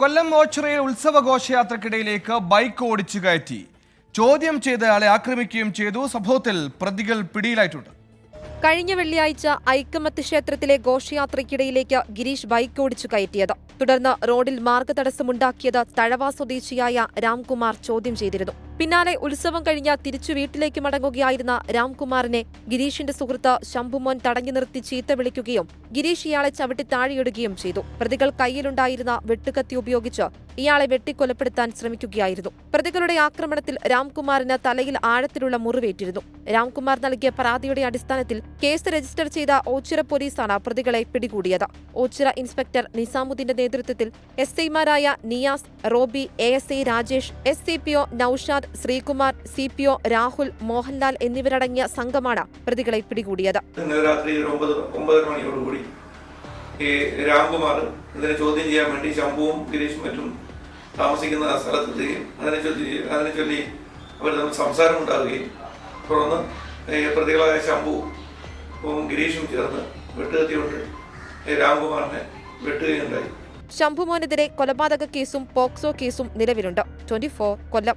കൊല്ലം ഓച്ചിറയിൽ ഉത്സവ ഘോഷയാത്രക്കിടയിലേക്ക് ബൈക്ക് ഓടിച്ചു കയറ്റി. ചോദ്യം ചെയ്തയാളെ ആക്രമിക്കുകയും ചെയ്തു. സംഭവത്തിൽ പ്രതികൾ പിടിയിലായിട്ടുണ്ട്. കഴിഞ്ഞ വെള്ളിയാഴ്ച ഐക്കമത്ത് ക്ഷേത്രത്തിലെ ഘോഷയാത്രയ്ക്കിടയിലേക്ക് ഗിരീഷ് ബൈക്ക് ഓടിച്ചു കയറ്റിയത്. തുടർന്ന് റോഡിൽ മാർഗതടസ്സമുണ്ടാക്കിയത് തഴവ സ്വദേശിയായ രാംകുമാർ ചോദ്യം ചെയ്തിരുന്നു. പിന്നാലെ ഉത്സവം കഴിഞ്ഞ തിരിച്ചു വീട്ടിലേക്ക് മടങ്ങുകയായിരുന്ന രാംകുമാറിനെ ഗിരീഷിന്റെ സുഹൃത്ത് ശംഭുമോൻ തടഞ്ഞു നിർത്തി ചീത്ത വിളിക്കുകയും ഗിരീഷ് ഇയാളെ ചവിട്ടി താഴെയിടുകയും ചെയ്തു. പ്രതികൾ കയ്യിലുണ്ടായിരുന്ന വെട്ടുകത്തി ഉപയോഗിച്ച് ഇയാളെ വെട്ടിക്കൊലപ്പെടുത്താൻ ശ്രമിക്കുകയായിരുന്നു. പ്രതികളുടെ ആക്രമണത്തിൽ രാംകുമാറിന് തലയിൽ ആഴത്തിലുള്ള മുറിവേറ്റിരുന്നു. രാംകുമാർ നൽകിയ പരാതിയുടെ അടിസ്ഥാനത്തിൽ കേസ് രജിസ്റ്റർ ചെയ്ത ഓച്ചിറ പോലീസാണ് പ്രതികളെ പിടികൂടിയത്. ഓച്ചിറ ഇൻസ്പെക്ടർ നിസാമുദ്ദീന്റെ നേതൃത്വത്തിൽ എസ് ഐമാരായ Niyas Robi A S I Rajesh S C P O Noushad Sreekumar C P O Rahul Mohanlal എന്നിവരടങ്ങിയ സംഘമാണ് പ്രതികളെ പിടികൂടിയത്. ഇന്നലെ രാത്രി ഒമ്പത് ഒമ്പതര മണിയോടുകൂടി ഈ രാംകുമാർ ഇതിനെ ചോദ്യം ചെയ്യാൻ വേണ്ടി ശംഭുവും ഗിരീഷും മറ്റും താമസിക്കുന്ന സ്ഥലത്തെത്തുകയും അതിനെ ചൊല്ലി അതിനെ ചൊല്ലി അവർ തമ്മിൽ സംസാരം ഉണ്ടാവുകയും തുടർന്ന് പ്രതികളായ ശംഭുവും ഗിരീഷും ചേർന്ന് വെട്ടുകത്തിയോട്ട് രാംകുമാറിനെ വെട്ടുകയുണ്ടായി. ശംഭുമോനെതിരെ കൊലപാതക കേസും പോക്സോ കേസും നിലവിലുണ്ട്. ട്വന്റി കൊല്ലം.